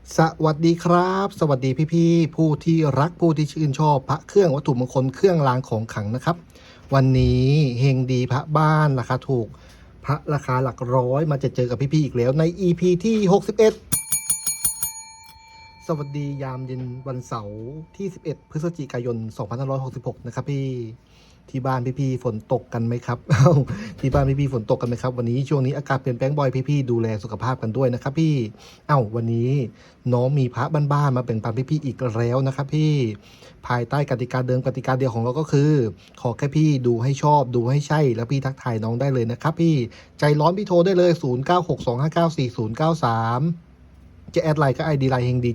สวัสดีครับ สวัสดีพี่ๆผู้ที่รักผู้ที่ชื่นชอบพระเครื่องวัตถุมงคลเครื่องรางของขลังนะครับ วันนี้เฮงดีพระบ้านราคาถูก พระราคาหลักร้อยมาจะเจอกับพี่ๆอีกแล้วใน EP ที่ 61 สวัสดียามเย็นวันเสาร์ที่ 11 พฤศจิกายน 2566 นะครับพี่ ที่บ้านพี่ๆฝนตกกันไหมครับ ที่บ้านพี่ๆฝนตกกันไหมครับ วันนี้ช่วงนี้อากาศเปลี่ยนแปลงบ่อยพี่ๆดูแลสุขภาพกันด้วยนะครับ พี่ เอ้าวันนี้น้องมีพระบ้านๆมาแบ่งปันพี่ๆอีกแล้วนะครับ พี่ภายใต้กติกาเดิมกติกาเดียวของเราก็คือ ขอแค่พี่ดูให้ชอบดูให้ใช่ แล้วพี่ทักทายน้องได้เลยนะครับ พี่ใจร้อนพี่โทรได้เลย 0962594093 จะแอดไลน์ก็ ID ไลน์เฮงดี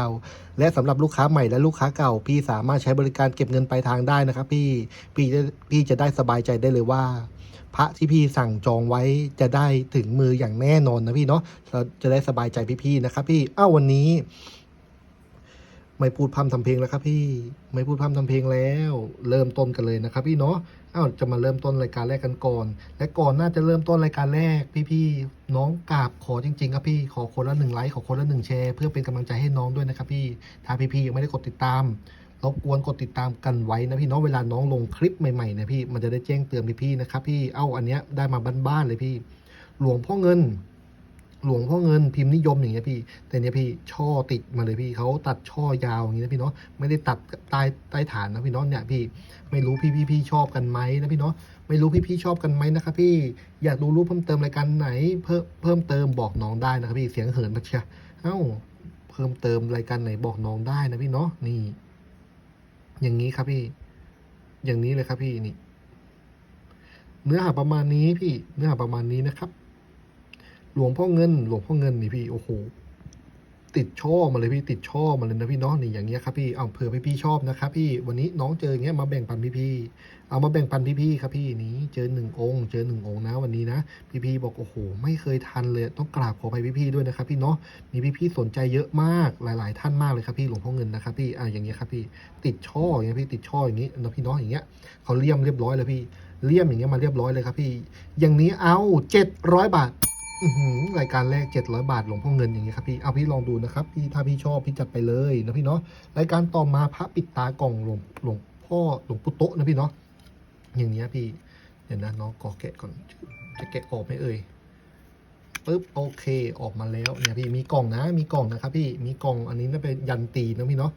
789 และสำหรับลูกค้าใหม่และลูกค้าเก่า พี่สามารถใช้บริการเก็บเงินปลายทางได้นะครับพี่พี่จะพี่จะได้สบายใจได้เลยว่า พระที่พี่สั่งจองไว้จะได้ถึงมืออย่างแน่นอนนะพี่เนาะเราจะได้สบายใจพี่ๆนะครับพี่อ้าววันนี้ ไม่พูดพร่ำทำเพลงแล้วครับพี่ไม่พูดพร่ำทำเพลงแล้ว เริ่มต้นกันเลยนะครับ พี่เนาะอ้าวจะมาเริ่มต้นรายการแรกกันก่อน และก่อนน่าจะเริ่มต้นรายการแรกพี่ๆน้องกราบขอจริง ๆ ครับพี่ขอคนละหนึ่งไลค์ขอคนละหนึ่งแชร์เพื่อเป็นกำลังใจให้น้องด้วยนะครับพี่ถ้าพี่ๆยังไม่ได้กดติดตามรบกวนกดติดตามกันไว้นะพี่เนาะเวลาน้องลงคลิปใหม่ๆเนี่ยพี่มันจะได้แจ้งเตือนพี่ๆนะครับพี่เอ้าอันเนี้ยได้มาบ้านๆเลยพี่ หลวงพ่อเงิน หลวงพ่อเงินพิมพ์นิยมอย่างเงี้ยพี่ แต่เนี้ยพี่ช่อติดมาเลยพี่เขาตัดช่อยาวอย่างงี้นะพี่เนาะไม่ได้ตัดใต้ใต้ฐานนะพี่เนาะเนี่ยพี่ไม่รู้พี่พี่พี่ชอบกันไหมนะพี่เนาะไม่รู้พี่พี่ชอบกันไหมนะครับพี่อยากดูรูปเพิ่มเติมรายการไหน เพิ่มเพิ่มเติมบอกน้องได้นะครับพี่เสียงเหินมาเชียเอ้าเพิ่มเติมรายการไหนบอกน้องได้นะพี่เนาะนี่ อย่างนี้ครับพี่ อย่างนี้เลยครับพี่นี่ เนื้อหาประมาณนี้พี่ เนื้อหาประมาณนี้นะครับ หลวงพ่อเงิน หลวงพ่อเงินนี่พี่ โอ้โห ติดช่อมาเลยพี่ติดช่อมาเลยนะพี่เนาะนี่อย่างเงี้ยครับพี่ เอาเผื่อพี่พี่ชอบนะครับพี่ วันนี้น้องเจออย่างเงี้ยมาแบ่งปันพี่พี่ เอามาแบ่งปันพี่พี่ครับพี่นี้ เจอหนึ่งองค์ เจอหนึ่งองค์นะวันนี้นะ พี่พี่บอกโอ้โห ไม่เคยทันเลย ต้องกราบขออภัยพี่พี่ด้วยนะครับพี่เนาะ มีพี่พี่สนใจเยอะมาก หลาย ๆ ท่านมากเลยครับพี่ หลวงพ่อเงินนะครับพี่ อ่าอย่างเงี้ยครับพี่ ติดช่ออย่างเงี้ยพี่ติดช่ออย่างงี้นะพี่เนาะอย่างเงี้ยเขาเลี่ยมเรียบร้อยเลยพี่ เลี่ยมอย่างเงี้ยมาเรียบร้อยเลยครับพี่ อย่างนี้เอาเจ็ดร้อยบาท รายการแรก 700 บาทหลวงพ่อเงินอย่างเงี้ยครับพี่เอาพี่ลองดูนะครับพี่ถ้าพี่ชอบพี่จัดไปเลยนะพี่เนาะรายการต่อมาพระปิดตากล่องหลวงหลวงพ่อหลวงปู่โตะนะพี่เนาะอย่างเงี้ยพี่เดี๋ยวนะน้องกอแกะก่อนจะแกะออกไหมเอ่ยปึ๊บโอเคออกมาแล้วเนี่ยพี่มีกล่องนะมีกล่องนะครับพี่มีกล่องอันนี้น่าเป็นยันตีนะพี่เนาะ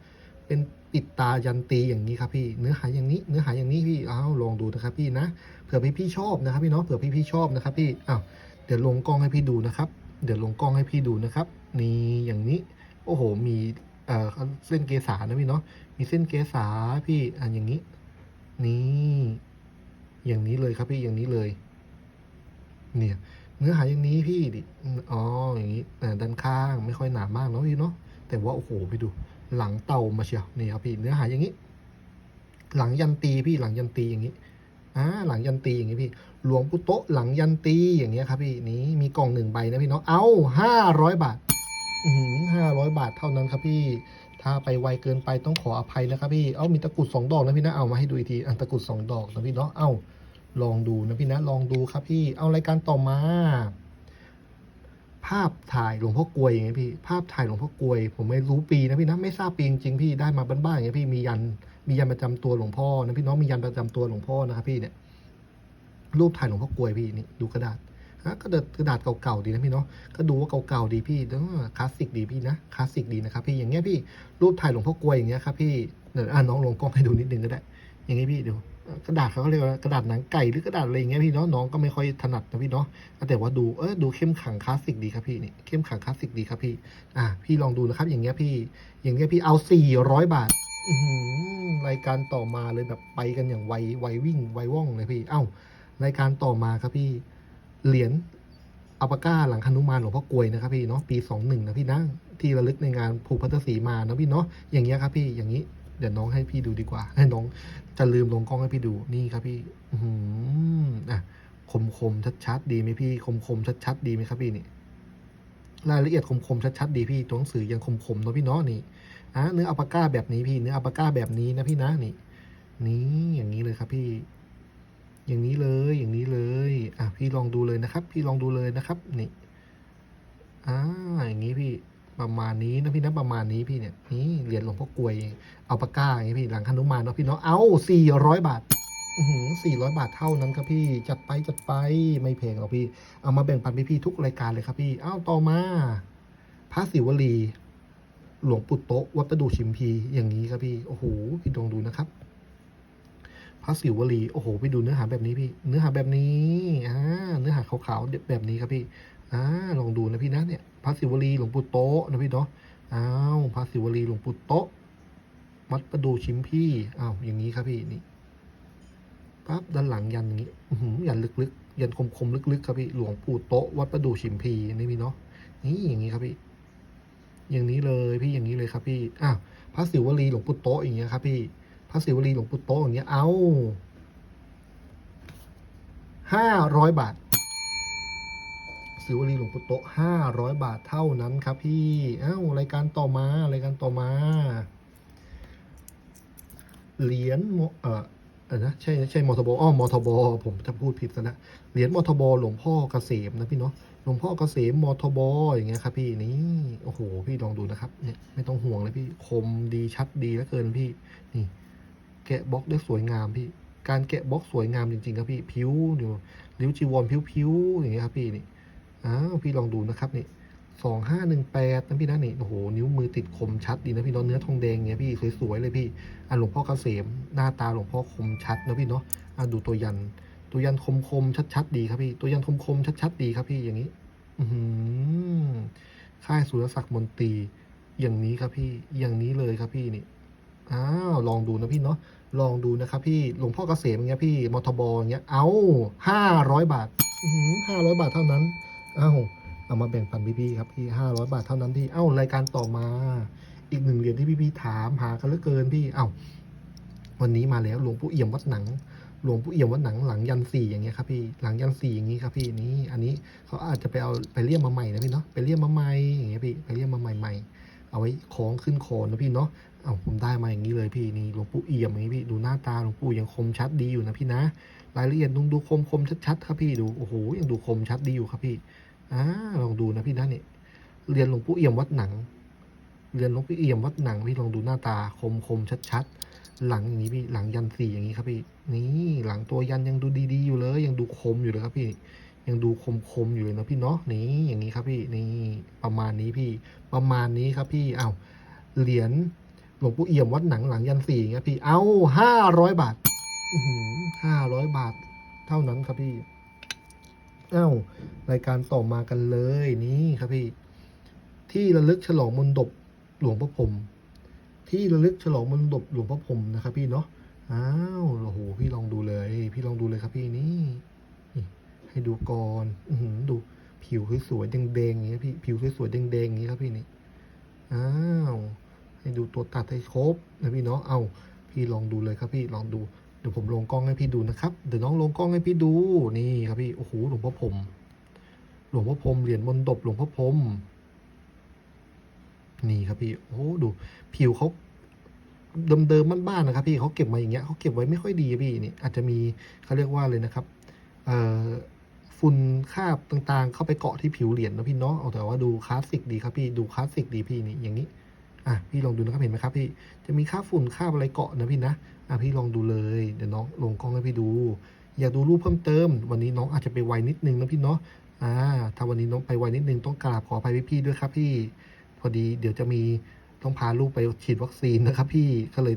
เป็นปิดตายันตีอย่างนี้ครับพี่เนื้อหาอย่างนี้ เนื้อหาอย่างนี้พี่อ้าวลองดูนะครับพี่นะเผื่อพี่พี่ชอบนะครับพี่เนาะเผื่อพี่พี่ชอบนะครับพี่อ้าว เดี๋ยวลงกล้องให้พี่ดูนะครับ เดี๋ยวลงกล้องให้พี่ดูนะครับ นี่อย่างนี้ โอ้โห มีเอ่อเส้นเกษานะพี่เนาะ มีเส้นเกษาพี่อะอย่างนี้ นี่ อย่างนี้เลยครับพี่ อย่างนี้เลย เนี่ย เนื้อหาอย่างนี้พี่ดิ อ๋อ อย่างนี้ด้านข้างไม่ค่อยหนามากเนาะพี่เนาะ แต่ว่าโอ้โหไปดู หลังเต่ามาเชียว นี่ครับพี่ เนื้อหาอย่างนี้ หลังยันตีพี่ หลังยันตีอย่างนี้อ่าหลังยันตีอย่างนี้พี่ หลวงปู่โตะหลังยันตีอย่างเงี้ยครับพี่นี่มีกล่องหนึ่งใบนะพี่เนาะเอาห้าร้อยบาทห้าร้อยบาทเท่านั้นครับพี่ ถ้าไปไวเกินไปต้องขออภัยนะครับพี่เอามีตะกุดสองดอกนะพี่นะเอามาให้ดูอีกทีอันตะกุดสองดอกนะพี่เนาะเอาลองดูนะพี่นะลองดูครับพี่เอารายการต่อมาภาพถ่ายหลวงพ่อกลวยอย่างเงี้ยพี่ ภาพถ่ายหลวงพ่อกลวย ผมไม่รู้ปีนะพี่นะไม่ทราบปีจริงๆพี่ได้มาบ้านๆอย่างเงี้ยพี่มียันมียันประจำตัวหลวงพ่อนะพี่น้องมียันประจำตัวหลวงพ่อนะครับพี่เนี่ย รูปถ่ายหลวงพ่อกลวยพี่นี่ดูกระดาษฮะกระดาษกระดาษเก่าๆดีนะพี่เนาะก็ดูว่าเก่าๆดีพี่เออคลาสสิกดีพี่นะคลาสสิกดีนะครับพี่อย่างเงี้ยพี่รูปถ่ายหลวงพ่อกลวยอย่างเงี้ยครับพี่เดี๋ยวอ่าน้องลงกล้องให้ดูนิดนึงก็ได้ อย่างงี้พี่ดี๋ยวกระดาษเขาเรียกว่ากระดาษหนังไก่หรือกระดาษอะไรอย่างเงี้ยพี่เนาะน้องก็ไม่ค่อยถนัดนะพี่เนาะแต่ว่าดูเออดูเข้มขังคลาสสิกดีครับพี่นี่เข้มขังคลาสสิกดีครับพี่ อ่าพี่ลองดูนะครับ อย่างเงี้ยพี่ อย่างเงี้ยพี่เอาสี่ร้อยบาทรายการต่อมาเลยแบบไปกันอย่างไวไววิ่งไวว่องเลยพี่ เอ้า รายการต่อมาครับพี่เหรียญอัปาก้าหลังคนุมานหลวงพ่อกลวยนะครับพี่เนาะปีสองหนึ่งนะพี่นะที่ระลึกในงานผูกพัทสีมานะพี่เนาะอย่างเงี้ยครับพี่อย่างนี้เดี๋ยวน้องให้พี่ดูดีกว่า ให้น้องจะลืมลงกล้องให้พี่ดูนี่ครับพี่ อืมอะคมคมชัดชัดๆดีไหมพี่คมคมชัดชัดๆดีไหมครับพี่นี่รายละเอียดคมคมชัดชัดๆดีพี่ตัวหนังสือยังคมคมเนาะพี่เนาะนี่อะเนื้ออัปาก้าแบบนี้พี่เนื้ออัปาก้าแบบนี้นะพี่นะนี่ นี่อย่างนี้เลยครับพี่ อย่างนี้เลยอย่างนี้เลยอะพี่ลองดูเลยนะครับ พี่ลองดูเลยนะครับ นี่อ่าอย่างนี้พี่ประมาณนี้นะพี่นะประมาณนี้พี่เนี่ยนี่เหรียญหลวงพ่อกลวย เอาปากกาอย่างงี้พี่หลังคนุมานเนาะพี่เนาะเอาสี่ร้อยบาทสี่ร้อยบาทเท่านั้นครับพี่จัดไปจัดไปไม่แพงหรอกพี่ เอามาแบ่งปันพี่ๆทุกรายการเลยครับพี่เอ้าต่อมาพระศิวลี หลวงปู่โตวัดประดูชิมพีอย่างนี้ครับพี่โอ้โหพี่ลองดูนะครับ พระศิวลีโอ้โหพี่ดูเนื้อหาแบบนี้พี่ เนื้อหาแบบนี้อ่าเนื้อหาขาวๆแบบนี้ครับพี่อ่าลองดูนะพี่นะเนี่ยพระศิวลีหลวงปู่โตะนะพี่เนาะอ้าวพระศิวลีหลวงปู่โตะวัดประดูชิมพีอ้าวอย่างนี้ครับพี่นี่ปั๊บด้านหลังยันอย่างนี้อืยันลึกๆ ยันคมๆลึกๆครับพี่หลวงปู่โตะวัดประดูชิมพีนี่พี่เนาะนี่อย่างนี้ครับพี่ อย่างนี้เลยพี่อย่างนี้เลยครับพี่อ้าวพระศิวลีหลวงปู่โตะอย่างเงี้ยครับพี่ ระศิวลีหลวงปู่โตอย่างเงี้ย เอาห้าร้อยบาทศิวลีหลวงปู่โตห้าร้อยบาทเท่านั้นครับพี่ เอ้ารายการต่อมารายการต่อมา เหรียญมเอ่อเออนะใช่ใช่มทบอ้อมทบผมจะพูดผิดซะนะเหรียญมทบหลวงพ่อเกษมนะพี่เนาะหลวงพ่อเกษมมทบอย่างเงี้ยครับพี่นี่โอ้โหพี่ลองดูนะครับเนี่ยไม่ต้องห่วงเลยพี่คมดีชัดดีเหลือเกินพี่นี่ แกะบล็อกได้สวยงามพี่ การแกะบล็อกสวยงามจริงๆครับพี่ผิวดูริ้วจีวรผิวๆอย่างเงี้ยครับพี่นี่อ้าวพี่ลองดูนะครับนี่สองห้าหนึ่งแปดนะพี่นะนี่โอ้โหนิ้วมือติดคมชัดดีนะพี่เนาะเนื้อทองแดงเงี้ยพี่สวยๆเลยพี่อะหลวงพ่อเกษมหน้าตาหลวงพ่อคมชัดนะพี่เนาะอะดูตัวยัน ตัวยันคมคมๆชัดๆดีครับพี่ ตัวยันคมคมๆชัดๆดีครับพี่อย่างนี้ อืค่ายสุรศักดิ์มนตรีอย่างนี้ครับพี่อย่างนี้เลยครับพี่นี่อ้าวลองดูนะพี่เนาะ ลองดูนะครับพี่หลวงพ่อเกษมอย่างเงี้ยพี่มทบอย่างเงี้ยเอาห้าร้อยบาทห้าร้อยบาทเท่านั้นเอ้าเอามาแบ่งปันพี่ๆครับพี่ห้าร้อยบาทเท่านั้นพี่เอ้ารายการต่อมา อีกหนึ่งเหรียญที่พี่ๆถามหากันเหลือเกินพี่เอ้าวันนี้มาแล้วหลวงปู่เอี่ยมวัดหนังหลวงปู่เอี่ยมวัดหนังหลังยันสี่อย่างเงี้ยครับพี่หลังยันสี่อย่างงี้ครับพี่นี่อันนี้เขาอาจจะไปเอาไปเลี่ยมมาใหม่นะพี่เนาะไปเลี่ยมมาใหม่อย่างเงี้ยพี่ไปเลี่ยมมาใหม่ๆ เอาไว้คล้องขึ้นคอนะพี่เนาะเอาผมได้มาอย่างนี้เลยพี่นี่หลวงปู่เอี่ยมอย่างนี้พี่ดูหน้าตาหลวงปู่ยังคมชัดดีอยู่นะพี่นะ รายละเอียดดูดูคมคมชัดๆครับพี่ดูโอ้โหยังดูคมชัดดีอยู่ครับพี่อ่าลองดูนะพี่นะนี่เรียนหลวงปู่เอี่ยมวัดหนัง เรียนหลวงปู่เอี่ยมวัดหนังพี่ลองดูหน้าตาคมคมชัดๆหลังอย่างนี้พี่หลังยันสี่อย่างนี้ครับพี่นี่หลังตัวยันยังดูดีๆอยู่เลย ยังดูคมอยู่เลยครับพี่ ยังดูคมๆอยู่เลยนะพี่เนาะนี่อย่างนี้ครับพี่นี่ประมาณนี้พี่ ประมาณนี้ครับพี่เอ้าเหรียญหลวงปู่เอี่ยมวัดหนังหลังยันสี่เงี้ยพี่ เอาห้าร้อยบาทห้าร้อยบาท เท่านั้นครับพี่ เอ้ารายการต่อมากันเลยนี่ครับพี่ ที่ระลึกฉลองมนดบหลวงพ่อพรมที่ระลึกฉลองมนดบหลวงพ่อพรมนะครับพี่เนาะอ้าวโอ้โหพี่ลองดูเลย พี่ลองดูเลยครับพี่นี่ ให้ดูก่อนอือหือดูผิวสวยๆแดงๆอย่างเงี้ยพี่ผิวสวยๆแดงๆอย่างงี้ครับพี่นี่อ้าวให้ดูตัวตัดให้ครบนะพี่เนาะเอาพี่ลองดูเลยครับพี่ลองดูเดี๋ยวผมลงกล้องให้พี่ดูนะครับเดี๋ยวน้องลงกล้องให้พี่ดูนี่ครับพี่โอ้โหหลวงพ่อพรมหลวงพ่อพรมเหรียญมนดบหลวงพ่อพรมนี่ครับพี่โอ้โหดู ผิวเขาเดิมๆบ้านๆนะครับ พี่เขาเก็บมาอย่างเงี้ยเขาเก็บไว้ไม่ค่อยดีพี่นี่อาจจะมีเขาเรียกว่าเลยนะครับ เอ่อ ฝุ่นคราบต่างๆ เข้าไปเกาะที่ผิวเหรียญนะพี่เนาะเอาแต่ว่าดูคลาสสิกดีครับพี่ดูคลาสสิกดีพี่นี่อย่างนี้อะพี่ลองดูนะครับเห็นไหมครับพี่จะมีค่าฝุ่นค่าบอะไรเกาะนะพี่นะอะพี่ลองดูเลยเดี๋ยวน้องลงกล้องให้พี่ดู อยากดูรูปเพิ่มเติม วันนี้น้องอาจจะไปไวนิดนึงนะพี่เนาะอ่าถ้าวันนี้น้องไปไวนิดนึงต้องกราบขออภัยพี่ๆด้วยครับพี่ พอดีเดี๋ยวจะมีต้องพาลูกไปฉีดวัคซีนนะครับพี่ก็เลย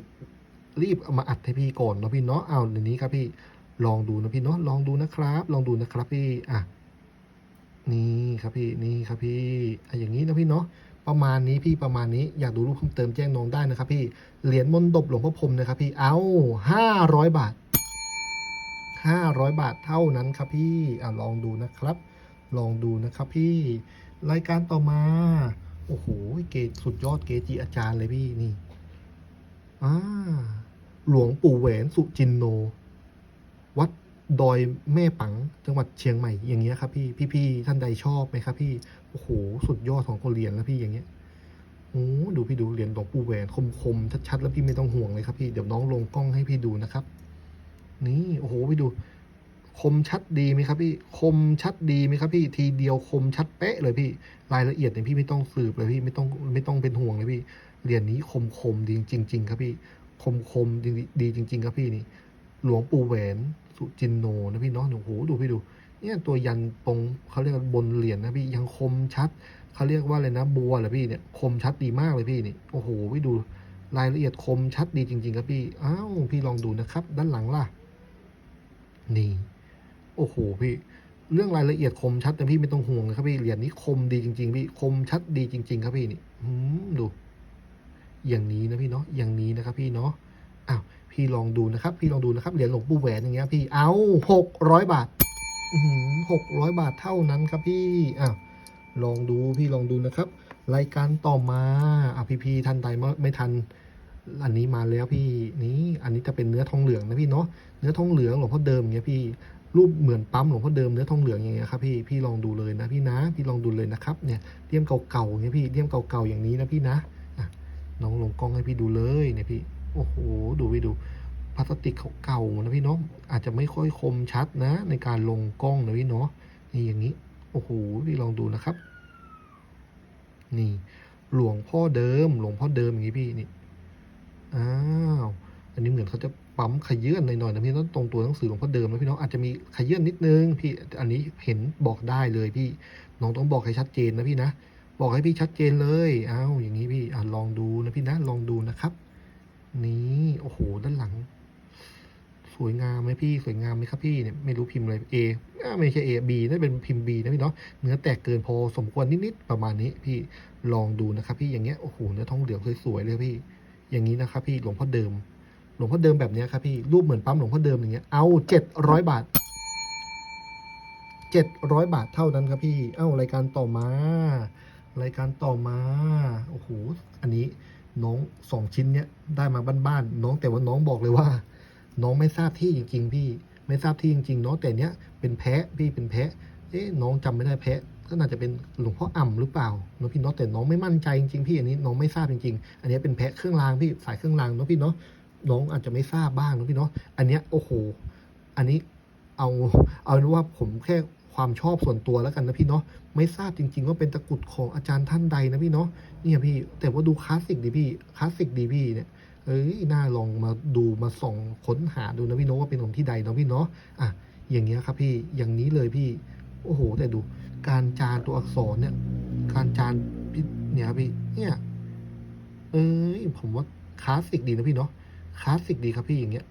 รีบเอามาอัดให้พี่ก่อนเนาะพี่เนาะเอาเดี๋ยวนี้ครับพี่ ลองดูนะพี่เนาะลองดูนะครับ ลองดูนะครับพี่อะนี่ครับพี่นี่ครับพี่อะอย่างนี้นะพี่เนาะประมาณนี้พี่ประมาณนี้อยากดูรูปเพิ่มเติมแจ้งน้องได้นะครับพี่เหรียญมนดบหลวงพ่อพรมนะครับพี่เอาห้าร้อยบาทห้าร้อยบาทเท่านั้นครับพี่อะลองดูนะครับ ลองดูนะครับพี่รายการต่อมาโอ้โหเกจสุดยอดเกจิอาจารย์เลยพี่นี่อ่าหลวงปู่แหวนสุจินโน ดอยแม่ปังจังหวัดเชียงใหม่อย่างเงี้ยครับพี่พี่ๆท่านใดชอบไหมครับ พี่โอ้โหสุดยอดของคนเรียนแล้วพี่อย่างเงี้ยโอ้ดูพี่ดูเหรียญหลวงปู่แหวนคมๆชัดๆแล้วพี่ไม่ต้องห่วงเลยครับพี่เดี๋ยวน้องลงกล้องให้พี่ดูนะครับ นี่โอ้โหพี่ดูคมชัดดีไหมครับพี่คมชัดดีไหมครับพี่ทีเดียวคมชัดเป๊ะเลยพี่รายละเอียดเนี่ยพี่ไม่ต้องสืบเลยพี่ไม่ต้องไม่ต้องเป็นห่วงเลยพี่เหรียญนี้คมคมดีจริง ๆ ครับพี่คมคมดีดีจริง ๆ ครับพี่นี่ หลวงปู่แหวนสุจินโนนะพี่เนาะโอ้โหดูพี่ดู เนี่ยตัวยันตรงเขาเรียกบนเหรียญนะพี่ยังคมชัดเขาเรียกว่าอะไรนะบัวเหรอพี่เนี่ยคมชัดดีมากเลยพี่นี่โอ้โหพี่ดูรายละเอียดคมชัดดีจริง ๆ ครับพี่อ้าวพี่ลองดูนะครับ ด้านหลังล่ะ นี่ โอ้โหพี่ เรื่องรายละเอียดคมชัดแต่พี่ไม่ต้องห่วงนะครับพี่เหรียญนี้คมดีจริง ๆ พี่คมชัดดีจริง ๆ ครับพี่นี่ดู อย่างนี้นะพี่เนาะอย่างนี้นะครับพี่เนาะ พี่ลองดูนะครับ พี่ลองดูนะครับ เหรียญหลวงปู่แหวนอย่างเงี้ยพี่ เอาหกร้อยบาทหกร้อยบาทเท่านั้นครับพี่อ้าวลองดูพี่ลองดูนะครับ รายการต่อมาอะพี่พี่ทันใดไม่ไม่ทัน อันนี้มาแล้วพี่ นี่อันนี้จะเป็นเนื้อทองเหลืองนะพี่เนาะ เนื้อทองเหลืองหลวงพ่อเดิมอย่างเงี้ยพี่ รูปเหมือนปั๊มหลวงพ่อเดิมเนื้อทองเหลืองอย่างเงี้ยครับพี่ พี่ลองดูเลยนะพี่นะ พี่ลองดูเลยนะครับ เนี่ยเลี่ยมเก่าๆอย่างเงี้ยพี่เลี่ยมเก่าๆอย่างนี้นะพี่นะอะน้องลงกล้องให้พี่ดูเลยเนี่ยพี่ โอ้โห ดูพี่ดู พลาสติกเขาเก่านะพี่เนาะ อาจจะไม่ค่อยคมชัดนะ ในการลงกล้องนะพี่เนาะ นี่อย่างนี้ โอ้โห พี่ลองดูนะครับ นี่ หลวงพ่อเดิม หลวงพ่อเดิมอย่างนี้พี่นี่ อ้าว อันนี้เหมือนเขาจะปั๊มขยื่นหน่อยๆนะพี่ต้องตรงตัวหนังสือหลวงพ่อเดิมนะพี่น้องอาจจะมีขยื่นนิดนึง พี่ อันนี้เห็นบอกได้เลยพี่ น้องต้องบอกให้ชัดเจนนะพี่นะบอกให้พี่ชัดเจนเลยอ้าวอย่างนี้พี่อลองดูนะพี่นะ ลองดูนะครับ นี่โอ้โห ด้านหลัง สวยงามไหมพี่ สวยงามไหมครับพี่เนี่ยไม่รู้พิมพ์อะไร A อ่าไม่ใช่ A B น่าเป็นพิมพ์ B นะพี่เนาะเนื้อแตกเกินพอสมควรนิดๆประมาณนี้ พี่ลองดูนะครับ พี่อย่างเงี้ยโอ้โหเนื้อทองเหลืองสวยๆเลยพี่ อย่างนี้นะครับ พี่หลวงพ่อเดิม หลวงพ่อเดิมแบบนี้ครับพี่รูปเหมือนปั๊มหลวงพ่อเดิมอย่างเงี้ยเอาเจ็ดร้อยบาทเจ็ดร้อยบาทเท่านั้นครับพี่ เอ้ารายการต่อมารายการต่อมาโอ้โหอันนี้ น้องสองชิ้นเนี้ยได้มาบ้านๆน้องแต่ว่าน้องบอกเลยว่า น้องไม่ทราบที่จริง ๆ พี่ไม่ทราบที่จริงๆเนาะแต่เนี้ยเป็นแพะพี่เป็นแพะเอ๊ะน้องจำไม่ได้แพะก็น่าจะเป็นหลวงพ่ออ่ำหรือเปล่าเนาะพี่เนาะแต่น้องไม่มั่นใจจริงๆพี่อันนี้น้องไม่ทราบจริงๆ อันนี้เป็นแพะเครื่องรางพี่สายเครื่องรางเนาะพี่เนาะน้องอาจจะไม่ทราบบ้างเนาะพี่เนาะอันเนี้ยโอ้โห อันนี้เอาเอาว่าผมแค่ความชอบส่วนตัวแล้วกันนะพี่เนาะไม่ทราบจริง ๆ ว่าเป็นตะกุดของอาจารย์ท่านใดนะพี่เนาะ เนี่ยพี่ แต่ว่าดูคลาสสิกดีพี่คลาสสิกดีพี่เนี่ยเอ้ยน่าลองมาดูมาส่องค้นหาดูนะพี่เนาะว่าเป็นของที่ใดเนาะพี่เนาะอะอย่างเงี้ยครับพี่อย่างนี้เลยพี่ โอ้โห แต่ดู การจานตัวอักษรเนี่ย การจานพี่เนี่ยพี่เนี่ยเอ้ยผมว่าคลาสสิกดีนะพี่เนาะคลาสสิกดีครับพี่อย่างเงี้ย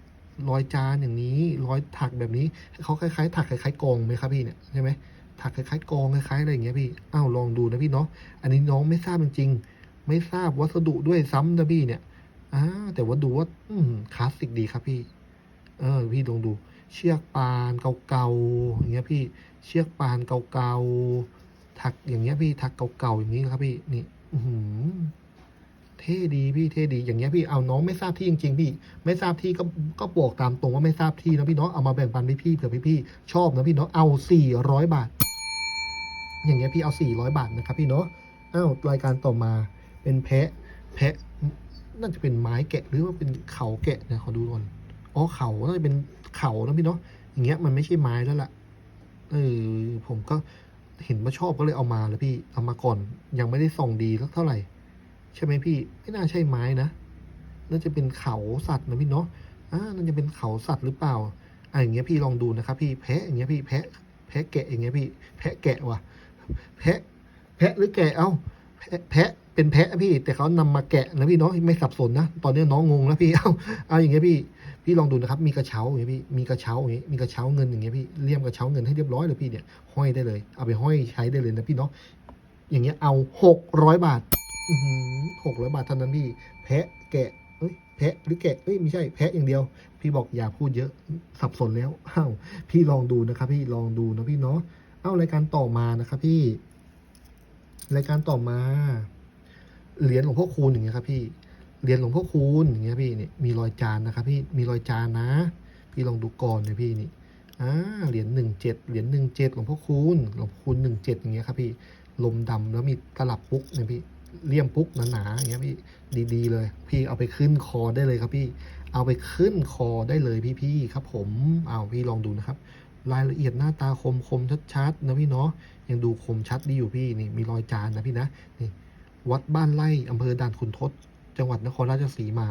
รอยจานอย่างนี้รอยถักแบบนี้เขาคล้ายๆ ถักคล้ายๆกองไหมครับพี่เนี่ยใช่ไหม ถักคล้ายๆกองคล้ายๆอะไรอย่างเงี้ยพี่อ้าวลองดูนะพี่เนาะอันนี้น้องไม่ทราบจริงๆไม่ทราบวัสดุด้วยซ้ำนะพี่เนี่ยอ่าแต่ว่าดูว่าอืมคลาสสิกดีครับพี่ เออ พี่ลองดู เชือกปานเก่าๆอย่างเงี้ยพี่ เชือกปานเก่าๆถักอย่างเงี้ยพี่ถักเก่าๆอย่างนี้ครับพี่นี่ อือหือเท่ดีพี่เท่ดีอย่างเงี้ยพี่เอาน้องไม่ทราบที่จริงๆพี่ ไม่ทราบที่ก็ก็บอกตามตรงว่าไม่ทราบที่นะพี่เนาะเอามาแบ่งปันพี่ๆเผื่อพี่ๆชอบนะพี่เนาะเอาสี่ร้อยบาท อย่างเงี้ยพี่เอาสี่ร้อยบาทนะครับพี่เนาะอ้าวรายการต่อมาเป็นแพะ แพะน่าจะเป็นไม้แกะหรือว่าเป็นเขาแกะเนี่ยขอดูก่อนอ๋อเขาน่าจะเป็นเขานะพี่เนาะอย่างเงี้ยมันไม่ใช่ไม้แล้วล่ะเออผมก็เห็นว่าชอบก็เลยเอามาแล้วพี่เอามาก่อน ยังไม่ได้ส่องดีสักเท่าไหร่ ใช่ไหมพี่ไม่น่าใช่ไม้นะน่าจะเป็นเขาสัตว์นะพี่เนาะอ่าน่าจะเป็นเขาสัตว์หรือเปล่าอะอย่างเงี้ยพี่ลองดูนะครับ พี่แพะอย่างเงี้ยพี่แพะแพะแกะอย่างเงี้ยพี่แพะแกะว่ะ แพะ แพะหรือแกะเอ้า แพะเป็นแพะพี่ แต่เขานำมาแกะนะพี่เนาะไม่สับสนนะตอนนี้น้องงงแล้วพี่เอ้าเอาอย่างเงี้ยพี่ พี่ลองดูนะครับ มีกระเช้าอย่างเงี้ยพี่มีกระเช้าอย่างเงี้ยมีกระเช้าเงินอย่างเงี้ยพี่เลี่ยมกระเช้าเงินให้เรียบร้อยเลยพี่เนี่ยห้อยได้เลย เอาไปห้อยใช้ได้เลยนะพี่เนาะอย่างเงี้ยเอาหกร้อยบาทอืหกร้อยบาทเท่านั้นพี่ แพะแกะเอ้ยแพะหรือแกะเอ้ยไม่ใช่แพะอย่างเดียว พี่บอกอย่าพูดเยอะสับสนแล้วอ้าวพี่ลองดูนะครับ พี่ลองดูนะพี่เนาะ เอ้ารายการต่อมานะครับพี่ รายการต่อมา เหรียญหลวงพ่อคูณอย่างเงี้ยครับพี่ เหรียญหลวงพ่อคูณอย่างเงี้ยพี่เนี่ยมีรอยจานนะครับพี่ มีรอยจานนะ พี่ลองดูก่อนเลยพี่นี่ อ่า เหรียญหนึ่งเจ็ดเหรียญหนึ่งเจ็ดหลวงพ่อคูณ หลวงพ่อคูณหนึ่งเจ็ดอย่างเงี้ยครับพี่ ลมดำแล้วมีตลับปุ๊กเนี่ยพี่ เลี่ยมปุ๊กหนาๆอย่างเงี้ยพี่ ดีๆเลย พี่เอาไปขึ้นคอได้เลยครับพี่ เอาไปขึ้นคอได้เลยพี่ๆครับ ผม เอาพี่ลองดูนะครับ รายละเอียดหน้าตาคมคมชัดๆนะพี่เนาะยังดูคมชัดดีอยู่พี่นี่มีรอยจานนะพี่นะนี่วัดบ้านไร่อำเภอด่านขุนทด จังหวัดนครราชสีมา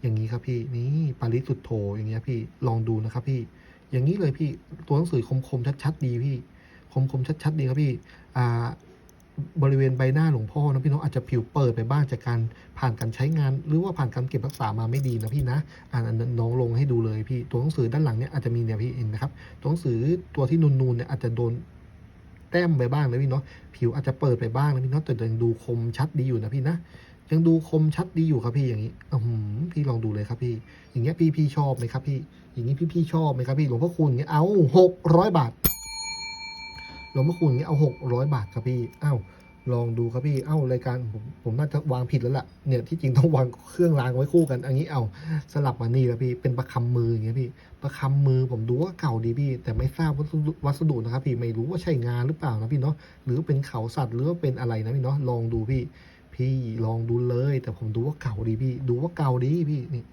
อย่างนี้ครับพี่นี่ปาริสุทโธอย่างเงี้ยพี่ลองดูนะครับพี่ อย่างนี้เลยพี่ตัวหนังสือคมคมชัดๆดีพี่ คมคมชัดๆดีครับพี่อ่า บริเวณใบหน้าหลวงพ่อนะพี่น้องอาจจะผิวเปิดไปบ้างจากการผ่านการใช้งาน หรือว่าผ่านการเก็บรักษามาไม่ดีนะพี่นะอ่านน้องลงให้ดูเลยพี่ตัวหนังสือด้านหลังเนี่ยอาจจะมีเนี่ยพี่เห็นะครับตัวหนังสือตัวที่นูนๆเนี่ยอาจจะโดนแต้มไปบ้างนะพี่เนาะผิวอาจจะเปิดไปบ้างนะพี่เนาะแต่ยังดูคมชัดดีอยู่นะพี่นะยังดูคมชัดดีอยู่ครับพี่อย่างนี้อือหือพี่ลองดูเลยครับพี่ อย่างเงี้ยพี่พี่ชอบไหมครับพี่ อย่างนี้พี่พี่ชอบไหมครับพี่หลวงพ่อคุณเงี้ยเอาหกร้อยบาท หลวงพ่อคุณเงี้ยเอาหกร้อยบาทครับพี่อ้าวลองดูครับพี่ เอ้ารายการผมผมน่าจะวางผิดแล้วล่ะ เนี่ยที่จริงต้องวางเครื่องรางไว้คู่กันอันนี้เอาสลับมานี่แล้วพี่ เป็นประคำมืออย่างเงี้ยพี่ ประคำมือผมดูว่าเก่าดีพี่ แต่ไม่ทราบวัสดุวัสดุนะครับพี่ ไม่รู้ว่าใช่งานหรือเปล่านะพี่เนาะ หรือเป็นเขาสัตว์หรือว่าเป็นอะไรนะพี่เนาะ ลองดูพี่ พี่ลองดูเลย แต่ผมดูว่าเก่าดีพี่ ดูว่าเก่าดีพี่นี่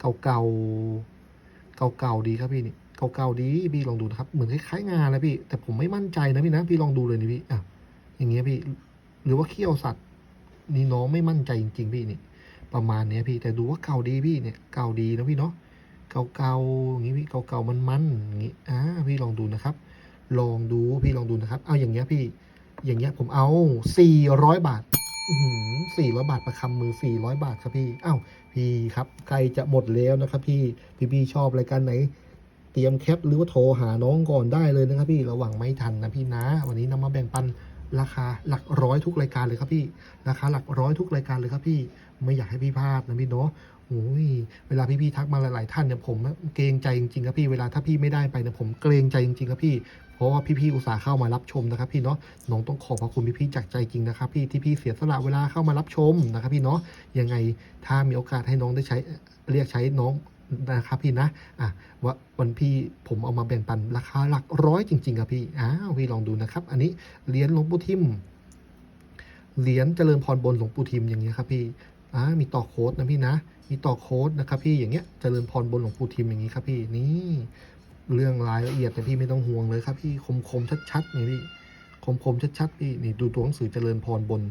เก่าเก่าเก่าเก่าดีครับพี่นี่ เก่าๆดีพี่ลองดูนะครับ เหมือนคล้ายๆงานนะพี่ แต่ผมไม่มั่นใจนะพี่นะ พี่ลองดูเลยนี่พี่อะอย่างเงี้ยพี่ หรือว่าเขี้ยวสัตว์ นี่น้องไม่มั่นใจจริงๆพี่นี่ ประมาณเนี้ยพี่ แต่ดูว่าเก่าดีพี่เนี่ย เก่าดีนะพี่เนาะ เก่าเก่าๆอย่างงี้พี่ เก่าเก่ามันมันๆอย่างงี้อ่าพี่ลองดูนะครับ ลองดูพี่ลองดูนะครับ เอาอย่างเงี้ยพี่ อย่างเงี้ยผมเอาสี่ร้อยบาทสี่ร้อยบาทประคำมือสี่ร้อยบาทครับพี่ อ้าว พี่ครับ ใกล้จะหมดแล้วนะครับพี่ พี่พี่ชอบรายการไหน เตรียมแคปหรือว่าโทรหาน้องก่อนได้เลยนะครับพี่ระหว่างไม่ทันนะพี่นะ วันนี้นำมาแบ่งปันราคาหลักร้อยทุกรายการเลยครับพี่ราคาหลักร้อยทุกรายการเลยครับพี่ไม่อยากให้พี่พลาดนะพี่เนาะโอ้ยเวลาพี่ๆทักมาหลาย ๆ ท่านเนี่ยผมเกรงใจจริงๆครับพี่เวลาถ้าพี่ไม่ได้ไปเนี่ยผมเกรงใจจริงๆครับพี่เพราะว่าพี่ๆอุตส่าห์เข้ามารับชมนะครับพี่เนาะน้องต้องขอบพระคุณพี่ๆจากใจจริงนะครับพี่ที่พี่เสียสละเวลาเข้ามารับชมนะครับพี่เนาะยังไงถ้ามีโอกาสให้น้องได้ใช้เรียกใช้น้อง นะครับพี่นะอะว่าวันพี่ผมเอามาแบ่งปันราคาหลักร้อยจริงๆครับพี่อ้าวพี่ลองดูนะครับ อันนี้เหรียญหลวงปู่ทิมเหรียญเจริญพรบนหลวงปู่ทิมอย่างเงี้ยครับพี่อ่ามีต่อโค้ดนะพี่นะ มีต่อโค้ดนะครับพี่อย่างเงี้ยเจริญพรบนหลวงปู่ทิมอย่างงี้ครับพี่นี่เรื่องรายละเอียดแต่ยพี่ไม่ต้องห่วงเลยครับพี่คมคมๆชัดๆนี่พี่คมคมๆชัดๆพี่นี่ดูตัวหนังสือเจริญพรบน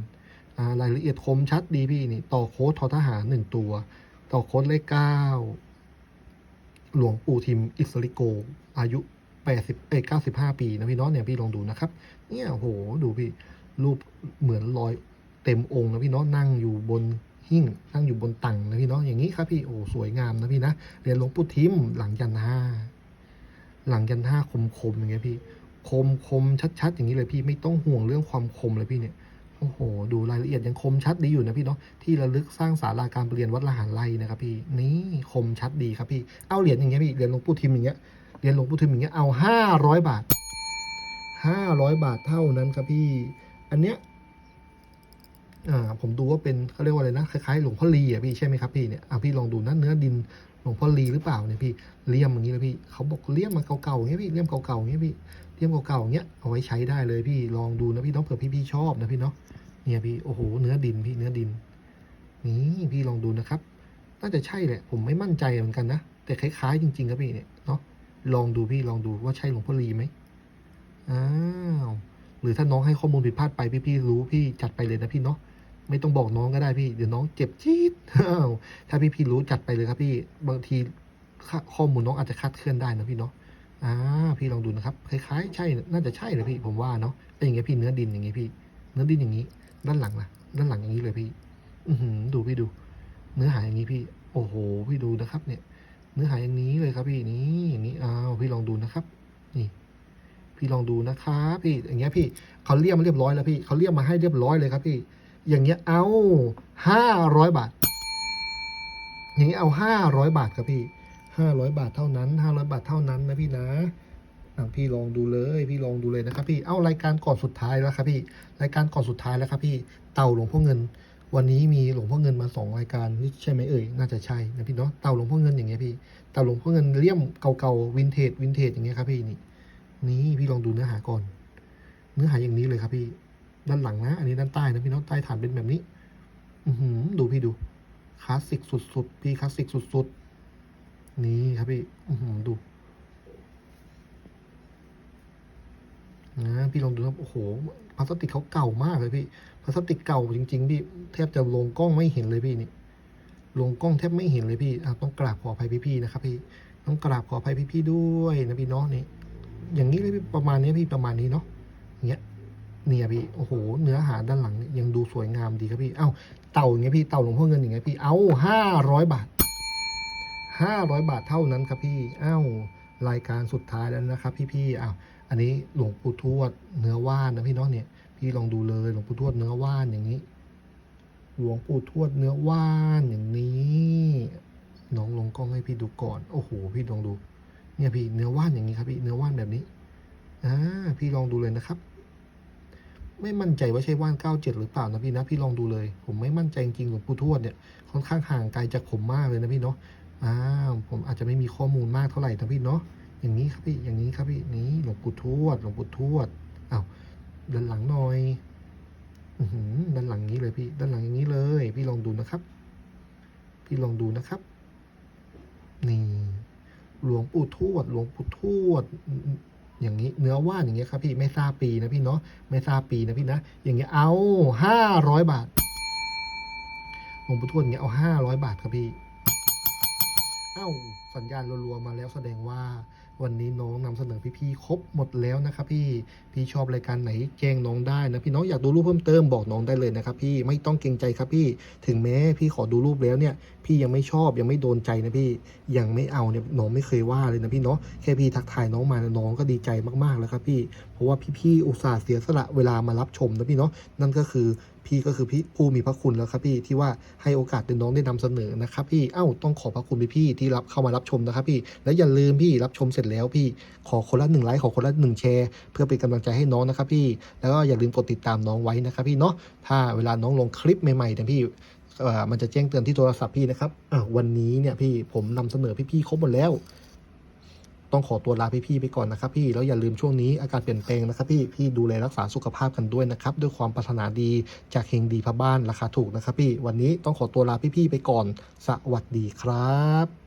รายละเอียดคมชัดดีพี่นี่ต่อโค้ดทอทหารหนึ่งตัว ต่อโค้ดเลขเก้า หลวงปู่ทิมอิสริโก อายุแปดสิบเอ้เก้าสิบห้าปีนะพี่น้องเนี่ยพี่ลองดูนะครับ เนี่ยโหดูพี่รูปเหมือนรอยเต็มองค์นะพี่เนาะนั่งอยู่บนหิ้งนั่งอยู่บนตังนะพี่เนาะอย่างนี้ครับพี่โอ้สวยงามนะพี่นะเรียนหลวงปู่ทิมหลังยันห้าหลังยันห้าคมคมๆอย่างเงี้ยพี่ คมคมชัดๆ อย่างนี้เลยพี่ไม่ต้องห่วงเรื่องความคมเลยพี่เนี่ย โอ้โห ดูรายละเอียดยังคมชัดดีอยู่นะพี่เนาะที่ระลึกสร้างศาลาการประเรียนวัดละหารไรนะครับพี่นี่คมชัดดีครับพี่เอาเหรียญอย่างเงี้ยพี่เหรียญหลวงปู่ทิมอย่างเงี้ยเหรียญหลวงปู่ทิมอย่างเงี้ยเอาห้าร้อยบาทห้าร้อยบาทเท่านั้นครับพี่ อันเนี้ยอ่าผมดูว่าเป็นเขาเรียกว่าอะไรนะคล้ายๆหลวงพ่อลีอะพี่ใช่ไหมครับพี่เนี่ยอ่าพี่ลองดูนะเนื้อดินหลวงพ่อลีหรือเปล่าเนี่ยพี่เลี่ยมอย่างนี้ยพี่เขาบอกเลี่ยมมาเก่าๆอย่างเงี้ยพี่เลี่ยมเก่าๆอย่างเงี้ยพี่ เลี่ยมเก่าๆอย่างเงี้ยเอาไว้ใช้ได้เลยพี่ลองดูนะพี่เน้องเผื่อพี่ๆชอบนะพี่เนาะเนี่ยพี่โอ้โหเนื้อดินพี่เนื้อดิน นี่พี่ลองดูนะครับ น่าจะใช่แหละ ผมไม่มั่นใจเหมือนกันนะแต่คล้ายๆจริงๆครับพี่เนี่ยเนาะลองดูพี่ลองดูว่าใช่หลวงพ่อลีไหมอ้าวหรือถ้าน้องให้ข้อมูลผิดพลาดไปพี่ๆรู้พี่จัดไปเลยนะพี่เนาะไม่ต้องบอกน้องก็ได้พี่เดี๋ยวน้องเจ็บจี๊ดอ้าวถ้าพี่ๆรู้จัดไปเลยครับพี่บางทีข้อมูลน้องอาจจะคาดเคลื่อนได้นะพี่เนาะ อ่าพี่ลองดูนะครับคล้ายๆใช่น่าจะใช่เลยพี่ผมว่าเนาะเป็นอย่างเงี้ยพี่เนื้อดินอย่างเงี้ยพี่ เนื้อดินอย่างงี้ ด้านหลังล่ะด้านหลังอย่างนี้เลยพี่ อือหือดูพี่ดู เนื้อหาอย่างนี้พี่ โอ้โห พี่ดูนะครับ เนี่ย เนื้อหาอย่างนี้เลยครับพี่นี่อย่างนี้อ้าวพี่ลองดูนะครับ นี่ พี่ลองดูนะครับพี่อย่างเงี้ยพี่เขาเรียกมาเรียบร้อยแล้วพี่เขาเรียกมาให้เรียบร้อยเลยครับพี่ อย่างเงี้ยเอาห้าร้อยบาทอย่างเงี้ยเอาห้าร้อยบาทครับพี่ ห้าร้อยบาทเท่านั้นห้าร้อยบาทเท่านั้นนะพี่นะพี่ลองดูเลยพี่ลองดูเลยนะครับพี่เอารายการก่อนสุดท้ายแล้วครับพี่รายการก่อนสุดท้ายแล้วครับพี่เต่าหลวงพ่อเงิน วันนี้มีหลวงพ่อเงินมาสองรายการนี่ใช่ไหมเอ่ยน่าจะใช่นะพี่เนาะเต่าหลวงพ่อเงินอย่างเงี้ยพี่เต่าหลวงพ่อเงินเลี่ยมเก่าๆวินเทจวินเทจอย่างเงี้ยครับพี่นี่นี่พี่ลองดูเนื้อหาก่อน เนื้อหาอย่างนี้เลยครับพี่ด้านหลังนะ อันนี้ด้านใต้นะพี่เนาะใต้ฐานเป็นแบบนี้ อือหือดูพี่ดูคลาสสิกสุดๆพี่คลาสสิกสุดๆ นี่ครับพี่ดูนะพี่ลองดูครับโอ้โหพลาสติกเขาเก่ามากเลยพี่พลาสติกเก่าจริงๆพี่แทบจะลงกล้องไม่เห็นเลยพี่นี่ลงกล้องแทบไม่เห็นเลยพี่ต้องกราบขออภัยพี่ๆนะครับพี่ต้องกราบขออภัยพี่ๆด้วยนะพี่เนาะนี่อย่างนี้เลยพี่ประมาณนี้พี่ประมาณนี้เนาะเงี้ยเนี่ยพี่โอ้โห เนื้อหาด้านหลังยังดูสวยงามดีครับพี่เอ้าเต่าอย่างเงี้ยพี่เต่าหลวงพ่อเงินอย่างเงี้ยพี่เอาห้าร้อยบาท ห้าร้อยบาทเท่านั้นครับพี่เอ้ารายการสุดท้ายแล้วนะครับพี่ๆอ้าวอันนี้หลวงปู่ทวดเนื้อว่านนะพี่น้องเนี่ย พี่ลองดูเลยหลวงปู่ทวดเนื้อว่านอย่างนี้ หลวงปู่ทวดเนื้อว่านอย่างนี้ น้องลงกล้องให้พี่ดูก่อน โอ้โห พี่ลองดู เนี่ยพี่เนื้อว่านอย่างนี้ครับพี่เนื้อว่านแบบนี้อ่าพี่ลองดูเลยนะครับ ไม่มั่นใจว่าใช่ว่านเก้าเจ็ดหรือเปล่านะพี่นะ พี่ลองดูเลย ผมไม่มั่นใจจริงหลวงปู่ทวดเนี่ยค่อนข้างห่างไกลจากผมมากเลยนะพี่เนาะ อ่าวผมอาจจะไม่มีข้อมูลมากเท่าไหร่นะพี่เนาะอย่างนี้ครับพี่อย่างนี้ครับพี่นี้หลวงปู่ทวดหลวงปู่ทวดอ้าวด้านหลังหน่อยอืด้านหลังนี้เลยพี่ ด้านหลังอย่างนี้เลย พี่ลองดูนะครับ พี่ลองดูนะครับ นี่ หลวงปู่ทวด หลวงปู่ทวด อย่างนี้ เนื้อว่านอย่างเงี้ยครับพี่ไม่ทราบปีนะพี่เนาะไม่ทราบปีนะพี่นะอย่างเงี้ยเอาห้าร้อยบาท หลวงปู่ทวดอย่างเงี้ยเอาห้าร้อยบาทครับพี่ อ้าสัญญาณรัวๆมาแล้วแสดงว่าวันนี้น้องนำเสนอพี่ๆครบหมดแล้วนะครับพี่พี่ชอบรายการไหนแจ้งน้องได้นะพี่น้องอยากดูรูปเพิ่มเติมบอกน้องได้เลยนะครับพี่ไม่ต้องเกรงใจครับพี่ถึงแม้พี่ขอดูรูปแล้วเนี่ยพี่ยังไม่ชอบยังไม่โดนใจนะพี่ยังไม่เอาเนี่ยน้องไม่เคยว่าเลยนะพี่เนาะแค่พี่ทักทายน้องมาน้องก็ดีใจมากๆแล้วครับพี่เพราะว่าพี่ๆอุตส่าห์เสียสละเวลามารับชมนะพี่เนาะนั่นก็คือพี่ก็คือพี่ผู้มีพระคุณแล้วครับพี่ที่ว่าให้โอกาสน้องได้นำเสนอนะครับพี่เอ้าต้องขอบพระคุณพี่ๆที่รับเข้ามารับชมนะครับพี่แล้วอย่าลืมพี่รับชมเสร็จแล้วพี่ขอคนละหนึ่งไลค์ขอคนละหนึ่งแชร์เพื่อเป็นกำลังใจให้น้องนะครับพี่แล้วก็อย่าลืมกดติดตามน้องไว้นะครับพี่เนาะถ้าเวลาน้องลงคลิปใหม่ๆเนี่ยพี่เอ่อมันจะแจ้งเตือนที่โทรศัพท์พี่นะครับอะวันนี้เนี่ยพี่ผมนำเสนอพี่ๆครบหมดแล้ว ต้องขอตัวลาพี่ๆไปก่อนนะครับพี่แล้วอย่าลืมช่วงนี้อากาศเปลี่ยนแปลงนะครับพี่พี่ดูแลรักษาสุขภาพกันด้วยนะครับด้วยความปรารถนาดีจากเฮงดีพระบ้านราคาถูกนะครับพี่วันนี้ต้องขอตัวลาพี่ๆไปก่อน สวัสดีครับ